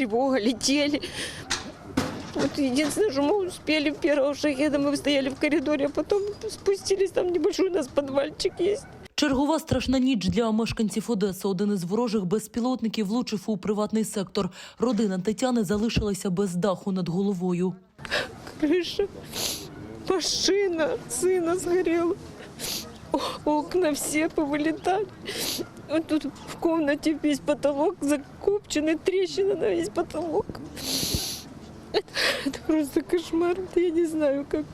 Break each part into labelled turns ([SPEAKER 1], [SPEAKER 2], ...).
[SPEAKER 1] тревога, летели. Вот единственное, что мы успели первого шахеда, мы стояли в коридоре, а потом спустились, там небольшой у нас подвальчик есть.
[SPEAKER 2] Чергова страшна ніч для мешканців Одеси. Один із ворожих безпілотників влучив у приватний сектор. Родина Тетяни залишилася без даху над головою.
[SPEAKER 1] Крыша, машина сына сгорела. О- Окна все повылетали. Вот тут в комнате весь потолок закопченный, трещина на весь потолок. Это, это просто кошмар. Я не знаю, как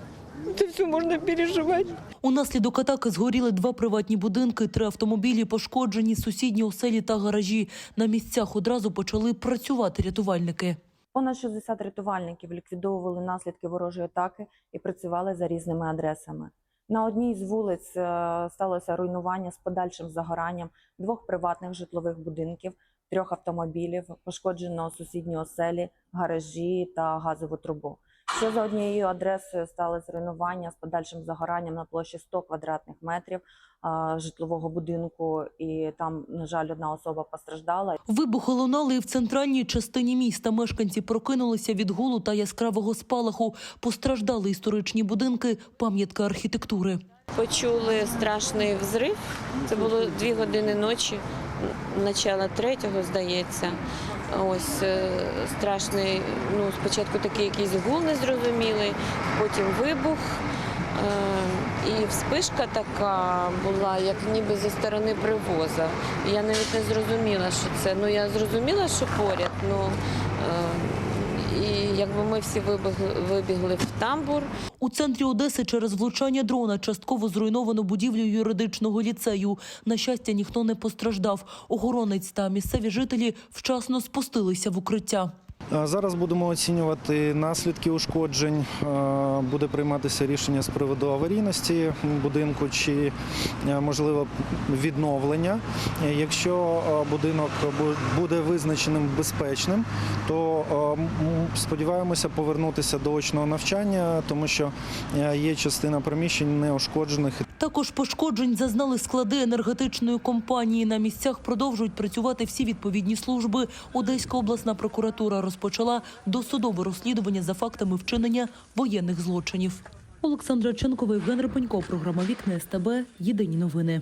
[SPEAKER 1] это все можно переживать.
[SPEAKER 2] Унаслідок атаки згоріли два приватні будинки, три автомобілі пошкоджені, сусідні оселі та гаражі. На місцях одразу почали працювати рятувальники.
[SPEAKER 3] Понад 60 рятувальників ліквідовували наслідки ворожої атаки і працювали за різними адресами. На одній з вулиць е, сталося руйнування з подальшим загоранням двох приватних житлових будинків, трьох автомобілів, пошкоджено сусідні оселі, гаражі та газову трубу. Ще за однією адресою стали зруйнування з подальшим загоранням на площі 100 квадратних метрів житлового будинку, і там, на жаль, одна особа постраждала.
[SPEAKER 2] Вибухи лунали і в центральній частині міста. Мешканці прокинулися від гулу та яскравого спалаху. Постраждали історичні будинки, пам'ятка архітектури.
[SPEAKER 1] Почули страшний взрив. Це було дві години ночі, начало третього, здається. Ось е, страшний, ну спочатку такий якийсь гул незрозумілий, потім вибух. Е, І вспишка така була, як ніби зі сторони привоза. Я навіть не зрозуміла, що це. Ну я зрозуміла, що поряд. Ну е, і якби ми всі вибігли, вибігли в тамбур.
[SPEAKER 2] У центрі Одеси через влучання дрона частково зруйновано будівлю юридичного ліцею. На щастя, ніхто не постраждав. Охоронець та місцеві жителі вчасно спустилися в укриття.
[SPEAKER 4] Зараз будемо оцінювати наслідки ушкоджень. Буде прийматися рішення з приводу аварійності будинку чи можливо відновлення. Якщо будинок буде визначеним безпечним, то сподіваємося повернутися до очного навчання, тому що є частина приміщень неушкоджених.
[SPEAKER 2] Також пошкоджень зазнали склади енергетичної компанії. На місцях продовжують працювати всі відповідні служби. Одеська обласна прокуратура розпочала досудове розслідування за фактами вчинення воєнних злочинів. Олександра Ченкова, Євген Репенько, програма Вікне СТБ. Єдині новини.